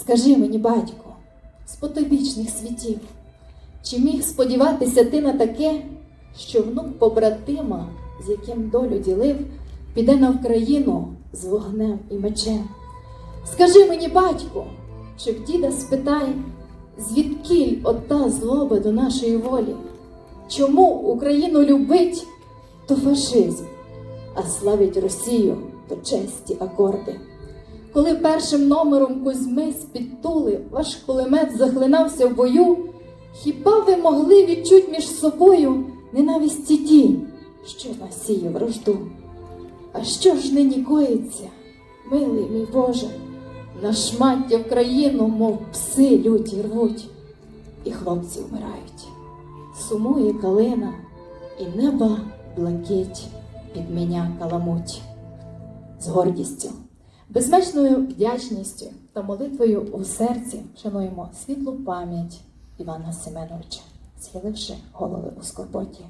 Скажи мені, батько, з потойбічних світів, чи міг сподіватися ти на таке, що внук побратима, з яким долю ділив, піде на Вкраїну з вогнем і мечем? Скажи мені, батько, чи в діда спитай, звідкіль ота злоба до нашої волі? Чому Україну любить, то фашизм, а славить Росію, то честі акорди? Коли першим номером Кузьми з-під тули ваш кулемет захлинався в бою, хіба ви могли відчуть між собою ненависті ті, що насіє вражду? А що ж нині коїться, милий мій Боже, на шмаття в країну, мов пси люті рвуть, і хлопці вмирають. Сумує калина, і неба блакить під мене каламуть. З гордістю, безмежною вдячністю та молитвою у серці шануємо світлу пам'ять Івана Семеновича, схиливши голови у скорботі.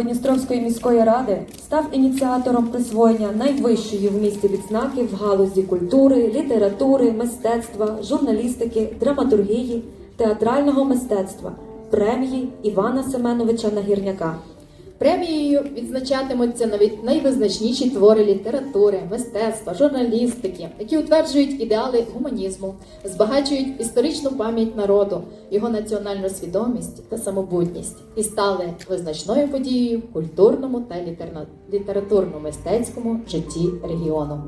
Дністровської міської ради став ініціатором присвоєння найвищої в місті відзнаки в галузі культури, літератури, мистецтва, журналістики, драматургії, театрального мистецтва премії Івана Семеновича Нагірняка. Премією відзначатимуться навіть найвизначніші твори літератури, мистецтва, журналістики, які утверджують ідеали гуманізму, збагачують історичну пам'ять народу, його національну свідомість та самобутність і стали визначною подією культурному та літературно-мистецькому житті регіону.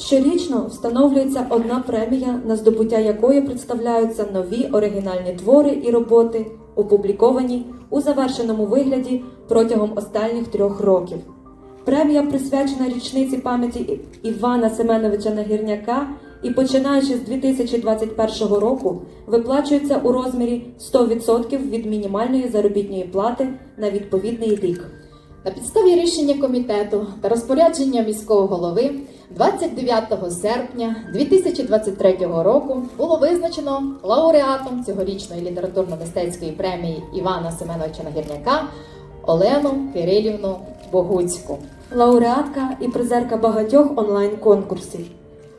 Щорічно встановлюється одна премія, на здобуття якої представляються нові оригінальні твори і роботи, опубліковані у завершеному вигляді протягом останніх трьох років. Премія присвячена річниці пам'яті Івана Семеновича Нагірняка і починаючи з 2021 року виплачується у розмірі 100% від мінімальної заробітної плати на відповідний рік. На підставі рішення комітету та розпорядження міського голови 29 серпня 2023 року було визначено лауреатом цьогорічної літературно-мистецької премії Івана Семеновича Нагірняка Олену Кирилівну Богуцьку. Лауреатка і призерка багатьох онлайн-конкурсів.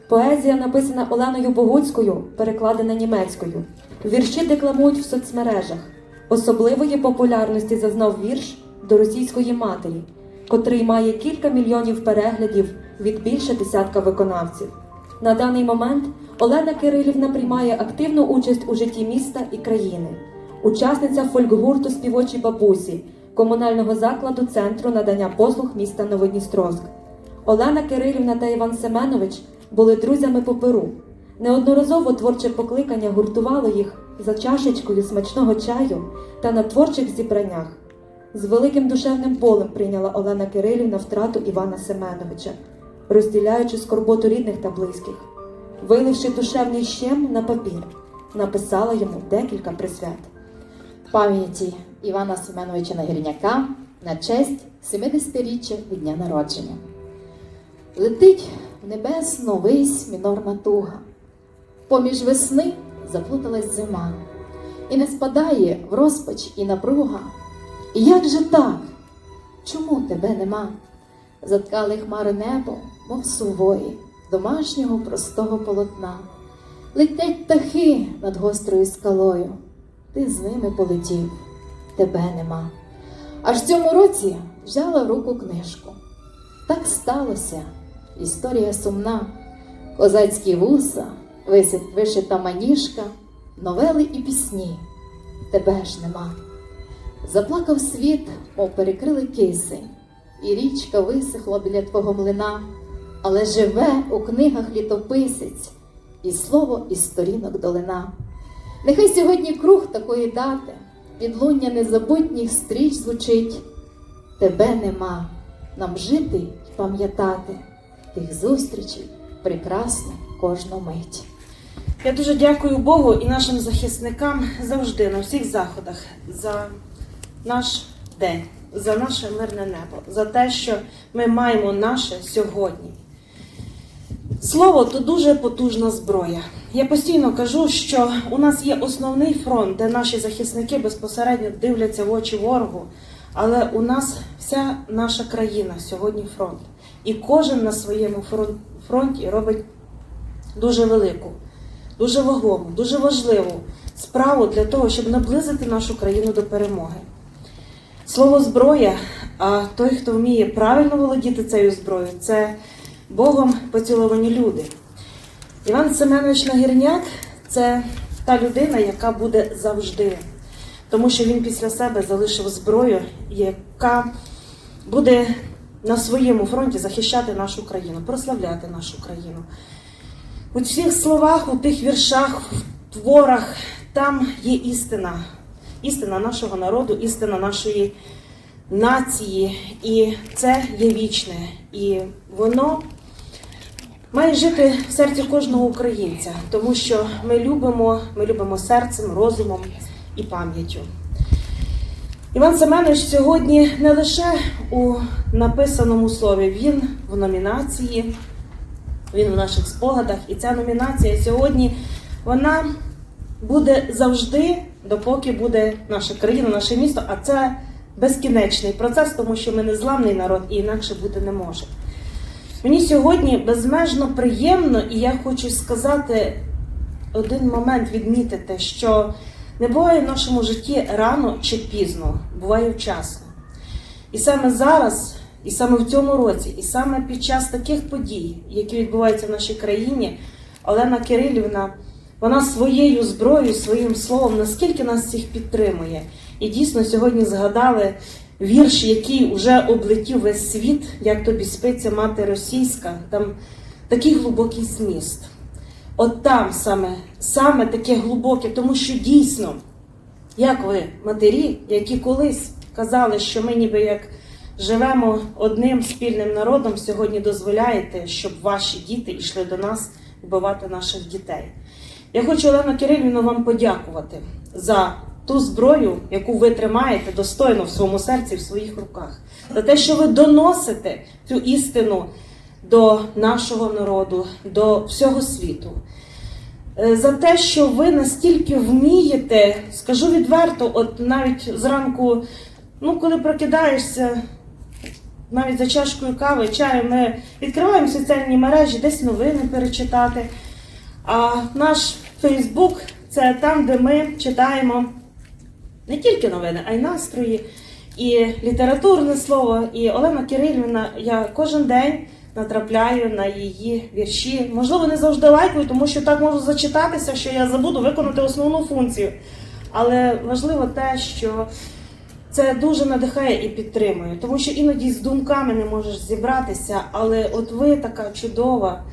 Поезія, написана Оленою Богуцькою, перекладена німецькою. Вірші декламують в соцмережах. Особливої популярності зазнав вірш до російської матері, котрий має кілька мільйонів переглядів від більше десятка виконавців. На даний момент Олена Кирилівна приймає активну участь у житті міста і країни, учасниця фольк-гурту співочі бабусі, комунального закладу Центру надання послуг міста Новодністровськ. Олена Кирилівна та Іван Семенович були друзями по перу. Неодноразово творче покликання гуртувало їх за чашечкою смачного чаю та на творчих зібраннях. З великим душевним болем прийняла Олена Кирилівна втрату Івана Семеновича, розділяючи скорботу рідних та близьких. Виливши душевний щем на папір, написала йому декілька присвят. пам'яті Івана Семеновича Нагірняка на честь 70-річчя від дня народження. Летить в небесну вись мінорна туга. Поміж весни заплуталась зима, і не спадає в розпач і напруга. Як же так? Чому тебе нема? Заткали хмари небо, мов сувої, домашнього простого полотна. Летять птахи над гострою скалою, ти з ними полетів, тебе нема. Аж в цьому році взяла в руку книжку. Так сталося, історія сумна, козацькі вуса, вишита маніжка, новели і пісні, тебе ж нема. Заплакав світ, мов перекрили кисень, і річка висохла біля твого млина, але живе у книгах літописець, і слово із сторінок долина. Нехай сьогодні круг такої дати, підлуння незабутніх стріч звучить. Тебе нема, нам жити й пам'ятати тих зустрічей прекрасних кожну мить. Я дуже дякую Богу і нашим захисникам завжди на всіх заходах за наш день, за наше мирне небо, за те, що ми маємо наше сьогодні. Слово то дуже потужна зброя. Я постійно кажу, що у нас є основний фронт, де наші захисники безпосередньо дивляться в очі ворогу. Але у нас вся наша країна сьогодні фронт. І кожен на своєму фронті робить дуже велику, дуже вагому, дуже важливу справу для того, щоб наблизити нашу країну до перемоги. Слово зброя, а той, хто вміє правильно володіти цією зброєю, це Богом поціловані люди. Іван Семенович Нагірняк це та людина, яка буде завжди, тому що він після себе залишив зброю, яка буде на своєму фронті захищати нашу країну, прославляти нашу країну. У всіх словах, у тих віршах, в творах там є істина, істина нашого народу, істина нашої нації, і це є вічне. І воно має жити в серці кожного українця, тому що ми любимо, ми любимо серцем, розумом і пам'яттю. Іван Семенович сьогодні не лише у написаному слові, він в номінації, він в наших спогадах. І ця номінація сьогодні вона буде завжди, допоки буде наша країна, наше місто, а це безкінечний процес, тому що ми незламний народ і інакше бути не може. Мені сьогодні безмежно приємно, і я хочу сказати один момент відмітити, що не буває в нашому житті рано чи пізно, буває вчасно. І саме зараз, і саме в цьому році, і саме під час таких подій, які відбуваються в нашій країні, Олена Кирилівна, вона своєю зброєю, своїм словом, наскільки нас всіх підтримує. І дійсно сьогодні згадали вірш, який вже облетів весь світ, як тобі спиться мати російська, там такий глибокий зміст. От там саме, саме таке глибоке, тому що дійсно, як ви, матері, які колись казали, що ми ніби як живемо одним спільним народом, сьогодні дозволяєте, щоб ваші діти йшли до нас вбивати наших дітей. Я хочу, Олена Кирилівна, вам подякувати за ту зброю, яку ви тримаєте достойно в своєму серці, в своїх руках, за те, що ви доносите цю істину до нашого народу, до всього світу. Е, За те, що ви настільки вмієте, скажу відверто, от навіть зранку, ну коли прокидаєшся, навіть за чашкою кави, чаю, ми відкриваємо соціальні мережі, десь новини перечитати. А наш Фейсбук це там, де ми читаємо не тільки новини, а й настрої, і літературне слово. І Олена Кирилівна, я кожен день натрапляю на її вірші. Можливо, не завжди лайкаю, тому що так можу зачитатися, що я забуду виконати основну функцію. Але важливо те, що це дуже надихає і підтримує, тому що іноді з думками не можеш зібратися, але от ви така чудова.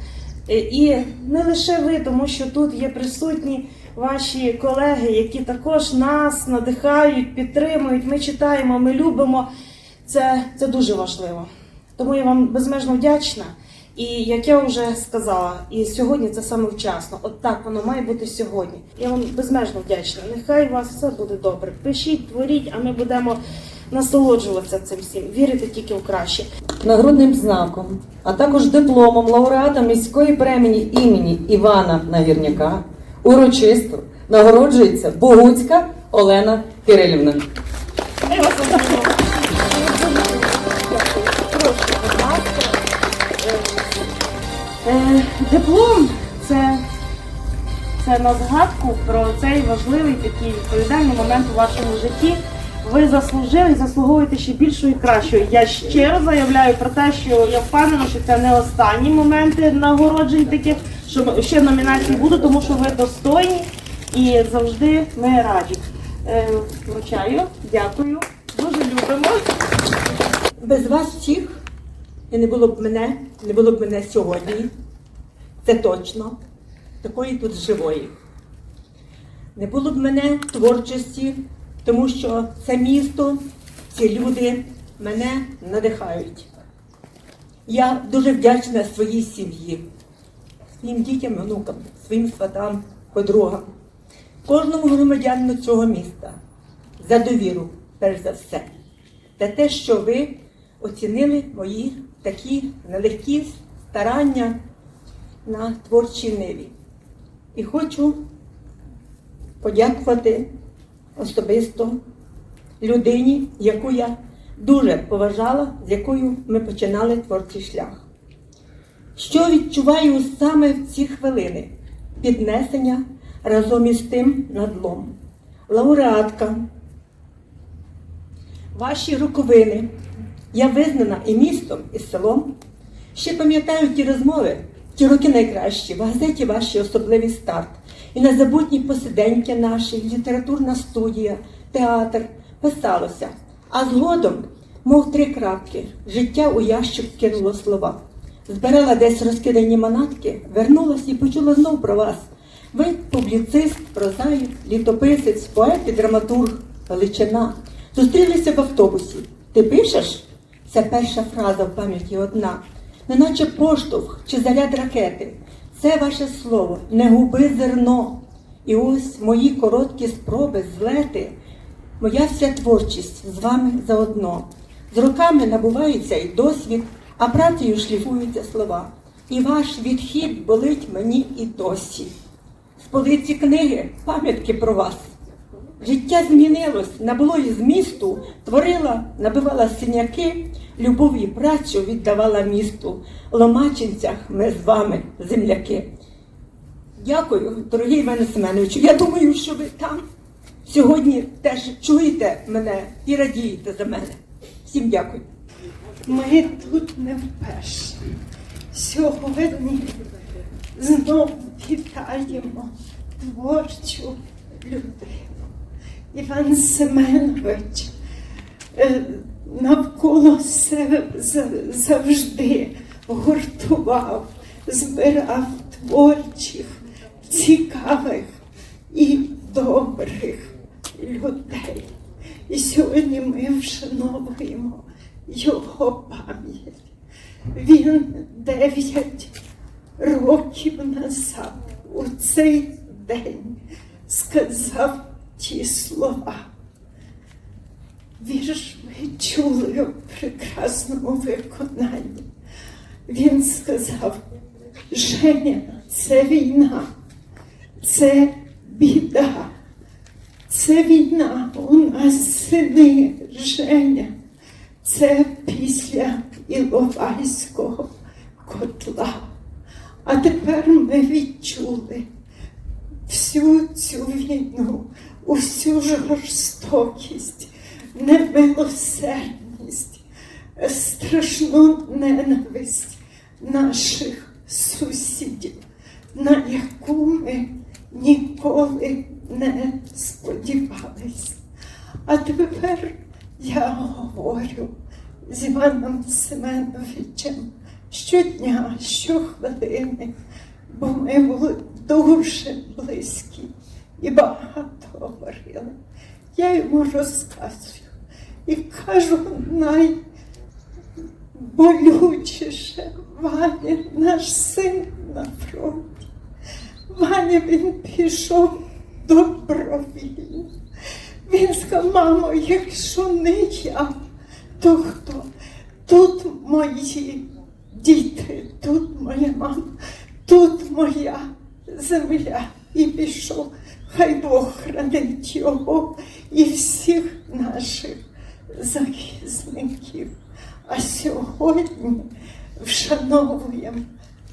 Е, І не лише ви, тому що тут є присутні ваші колеги, які також нас надихають, підтримують. Ми читаємо, ми любимо. Це, це дуже важливо. Тому я вам безмежно вдячна. І як я вже сказала, і сьогодні це саме вчасно. От так воно має бути сьогодні. Я вам безмежно вдячна. Нехай у вас все буде добре. Пишіть, творіть, а ми будемо насолоджуватися цим всім, вірити тільки в краще. нагрудним знаком, а також дипломом лауреата міської премії імені Івана Нагірняка урочисто нагороджується Богуцька Олена Кирилівна. Е, Диплом це, це на згадку про цей важливий такий відповідальний момент у вашому житті. Ви заслужили і заслуговуєте ще більшої і кращої. Я щиро заявляю про те, що я впевнена, що це не останні моменти нагороджень таких, що ще номінації будуть, тому що ви достойні і завжди ми раді. Е, Вручаю, дякую, дуже любимо. Без вас всіх і не було б мене, не було б мене сьогодні. Це точно. Такої тут живої. Не було б мене творчості, тому що це місто, ці люди мене надихають. Я дуже вдячна своїй сім'ї, своїм дітям, внукам, своїм сватам, подругам, кожному громадянину цього міста за довіру, перш за все за те, що ви оцінили мої такі нелегкі старання на творчій ниві. І хочу подякувати особисто людині, яку я дуже поважала, з якою ми починали творчий шлях. Що відчуваю саме в ці хвилини? Піднесення разом із тим надлом. Лауреатка, ваші роковини. Я визнана і містом, і селом. Ще пам'ятаю ті розмови, ті роки найкращі, в газеті ваші особливий старт. І незабутні посиденьки наші, літературна студія, театр писалося. А згодом, мов три крапки, життя у ящик кинуло слова. Збирала десь розкидані манатки, вернулась і почула знов про вас. Ви публіцист, прозаїк, літописець, поет і драматург, величина. Зустрілися в автобусі. Ти пишеш? Це перша фраза в пам'яті одна, неначе поштовх чи заряд ракети. Це ваше слово, не губи зерно. І ось мої короткі спроби злети, моя вся творчість з вами заодно. З роками набувається і досвід, а працею шліфуються слова. І ваш відхід болить мені і досі. З полиці книги пам'ятки про вас. Життя змінилось, набуло і змісту, творила, набивала синяки, любов і працю віддавала місту. Ломачинцях ми з вами, земляки. Дякую, дорогий Іване Семеновичу. Я думаю, що ви там сьогодні теж чуєте мене і радієте за мене. Всім дякую. Ми тут не вперше. Сьогодні знову вітаємо творчу людину. Іван Семенович навколо себе завжди гуртував, збирав творчих, цікавих і добрих людей. І сьогодні ми вшановуємо його пам'ять. Він дев'ять років назад у цей день сказав ті слова. Вірш ви чули у прекрасному виконанні. Він сказав: Женя, це війна, це біда. Це війна, у нас сини Женя. Це після Іловайського котла. А тепер ми відчули всю цю війну, усю жорстокість, немилосердність, страшну ненависть наших сусідів, на яку ми ніколи не сподівались. А тепер я говорю з Іваном Семеновичем щодня, щохвилини, бо ми були дуже близькі і багато говорили. Я йому розказую і кажу найболючіше, Ваня, наш син на фронті. Ваня він пішов добровільно. Він сказав, мамо, якщо не я, то хто? Тут мої діти, тут моя мама, тут моя земля. І пішов. Хай Бог хранить його і всіх наших захисників. А сьогодні вшановуємо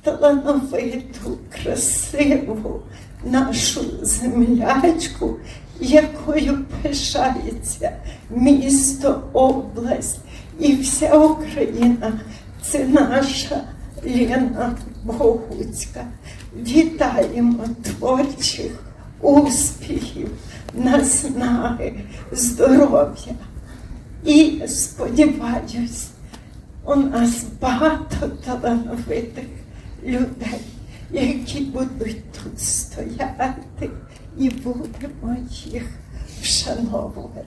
талановиту, красиву нашу землячку, якою пишається місто, область і вся Україна. Це наша Лена Богуцька. Вітаємо творчих успіхів, наснаги, здоров'я. І сподіваюсь, у нас багато талановитих людей, які будуть тут стояти і будемо їх вшановувати.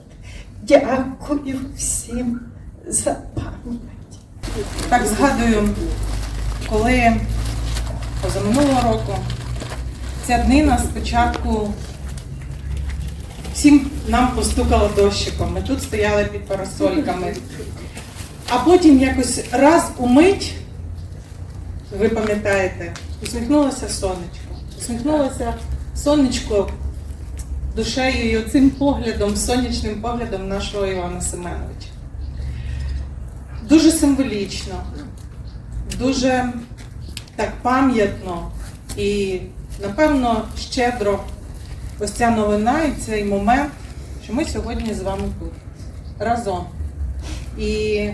Дякую всім за пам'ять. Так згадую, коли позаминулого року ця днина спочатку всім нам постукала дощиком. Ми тут стояли під парасольками. А потім якось раз у мить, ви пам'ятаєте, усміхнулося сонечко. Усміхнулося сонечко душею і оцим поглядом, сонячним поглядом нашого Івана Семеновича. Дуже символічно, дуже так пам'ятно і, напевно, щедро ось ця новина і цей момент, що ми сьогодні з вами тут разом. І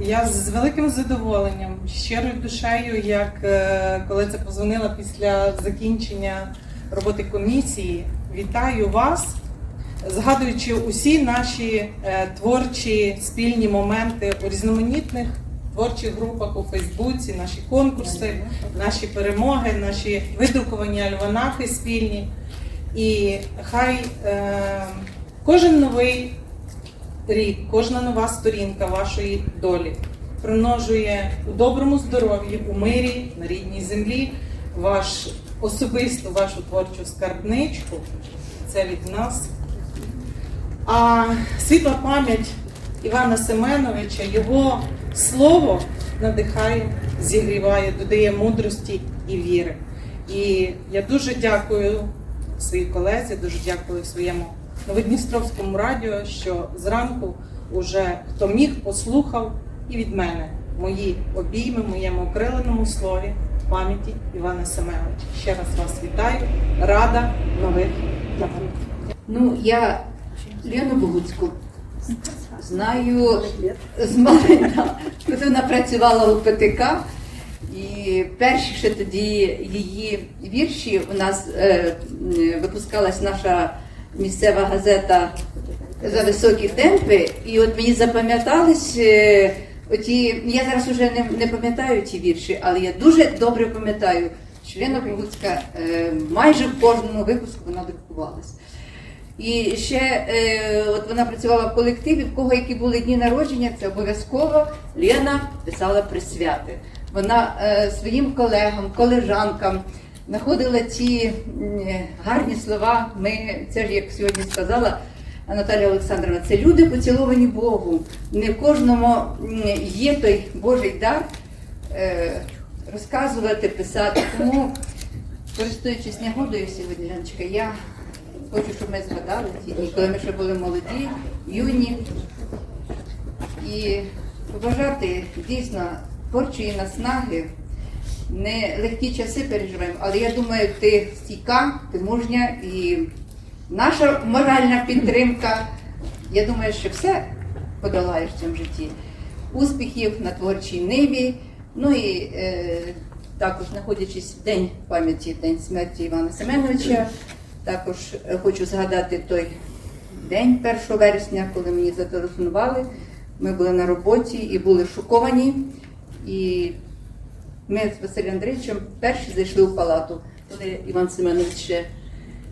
я з великим задоволенням, щирою душею, як е, коли це позвонила після закінчення роботи комісії, вітаю вас, згадуючи усі наші е, творчі спільні моменти у різноманітних творчих групах у Фейсбуці, наші конкурси, наші перемоги, наші видруковані альманахи спільні. І хай е, кожен новий рік, кожна нова сторінка вашої долі примножує у доброму здоров'ї, у мирі, на рідній землі, ваш особисту, вашу творчу скарбничку. Це від нас. А світла пам'ять Івана Семеновича, його слово надихає, зігріває, додає мудрості і віри. І я дуже дякую своїй колезі, дуже дякую своєму Новодністровському радіо, що зранку уже хто міг, послухав і від мене мої обійми, моєму окриленому слові пам'яті Івана Семеновича. Ще раз вас вітаю, рада нових. Ну, я Лену Богуцьку знаю з маленька, коли вона працювала у ПТК. І перші ще тоді її вірші у нас е, випускалась наша місцева газета за високі темпи. І от мені запам'ятались е, оті. Я зараз вже не, не пам'ятаю ті вірші, але я дуже добре пам'ятаю, що Лена Богуцька е, майже в кожному випуску вона друкувалась. І ще е, от вона працювала в колективі, в кого які були дні народження, це обов'язково Лена писала присвяти. Вона е, своїм колегам, колежанкам знаходила ці м, гарні слова. Ми це ж як сьогодні сказала Наталя Олександровна, це люди поціловані Богу. Не в кожному є той Божий дар е, розказувати, писати. Тому, користуючись нагодою сьогодні, Леночка, я Хочу, щоб ми згадали ті дні, коли ми ще були молоді, юні. І побажати дійсно творчої наснаги. Не легкі часи переживаємо, але я думаю, ти стійка, ти мужня і наша моральна підтримка. Я думаю, що все подолаєш в цьому житті. Успіхів на творчій ниві. Ну і е, також знаходячись в день пам'яті, день смерті Івана Семеновича. Також е, хочу згадати той день 1 вересня, коли мені зателефонували. Ми були на роботі і були шоковані. І ми з Василем Андрійовичем перші зайшли у палату, коли Іван Семенович ще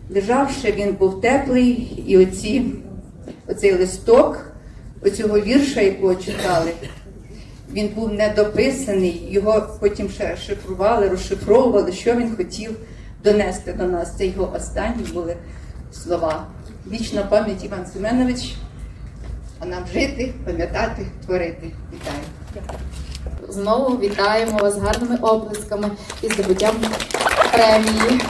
лежав, ще він був теплий, і оці, оцей листок, оцього вірша, якого читали, він був недописаний, його потім ще шифрували, розшифровували, що він хотів донести до нас. Це його останні були слова. Вічна пам'ять Іван Семенович, а нам жити, пам'ятати, творити. Вітаю. Знову вітаємо вас гарними оплесками і здобуттям премії